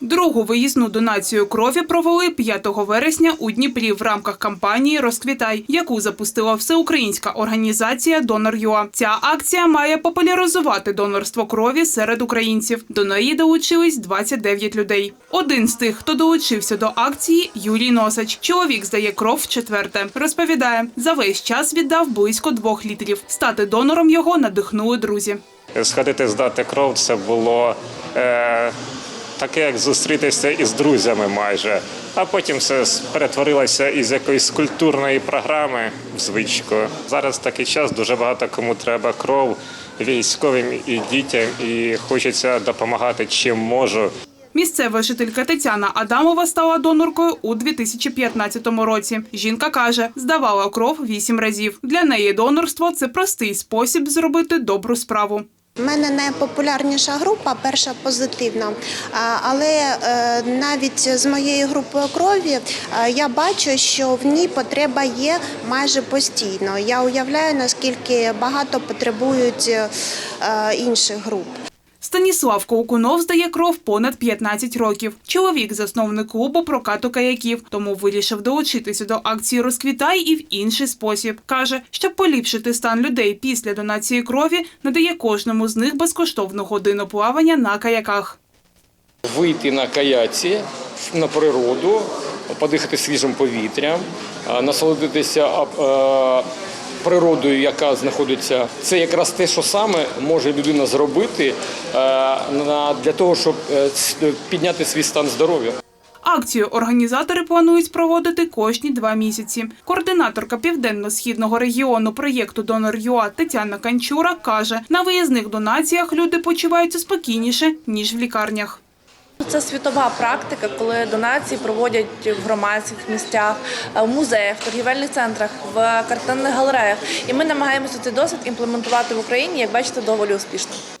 Другу виїзну донацію крові провели 5 вересня у Дніпрі в рамках кампанії Розквітай, яку запустила всеукраїнська організація Донор.ЮА. Ця акція має популяризувати донорство крові серед українців. До неї долучились 29 людей. Один з тих, хто долучився до акції, Юрій Носач. Чоловік здає кров в четверте. Розповідає, за весь час віддав близько двох літрів. Стати донором його надихнули друзі. Сходити здати кров це було е, таке, як зустрітися із друзями майже. А потім все перетворилося із якоїсь культурної програми в звичку. Зараз такий час дуже багато кому треба кров військовим і дітям, і хочеться допомагати чим можу. Місцева жителька Тетяна Адамова стала доноркою у 2015 році. Жінка каже, здавала кров вісім разів. Для неї донорство це простий спосіб зробити добру справу. У мене найпопулярніша група, перша позитивна. Але е, навіть з моєю групою крові е, я бачу, що в ній потреба є майже постійно. Я уявляю, наскільки багато потребують е, інших груп. Станіслав Ковкунов здає кров понад 15 років. Чоловік засновник клубу прокату каяків, тому вирішив долучитися до акції Розквітай і в інший спосіб. каже, щоб поліпшити стан людей після донації крові, надає кожному з них безкоштовну годину плавання на каяках. вийти на каяці на природу, подихати свіжим повітрям, насолодитися природою, яка знаходиться. Це якраз те, що саме може людина зробити е, для того, щоб е, підняти свій стан здоров'я. Акцію організатори планують проводити кожні два місяці. Координаторка південно-східного регіону проєкту Донор ЮА Тетяна Канчура каже, на виїзних донаціях люди почуваються спокійніше ніж в лікарнях. Це світова практика, коли донації проводять в громадських місцях, в музеях, в торгівельних центрах, в картинних галереях. І ми намагаємося цей досвід імплементувати в Україні, як бачите, доволі успішно.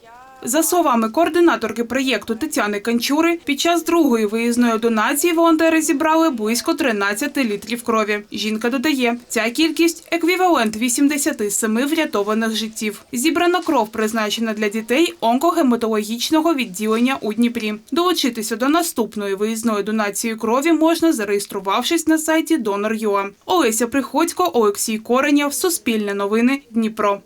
За словами координаторки проєкту Тетяни Канчури, під час другої виїзної донації волонтери зібрали близько 13 літрів крові. Жінка додає, ця кількість еквівалент 87 врятованих життів. Зібрана кров призначена для дітей онкогематологічного відділення у Дніпрі. Долучитися до наступної виїзної донації крові можна, зареєструвавшись на сайті Donor.ua. Олеся Приходько, Олексій Коренєв, Суспільне новини, Дніпро.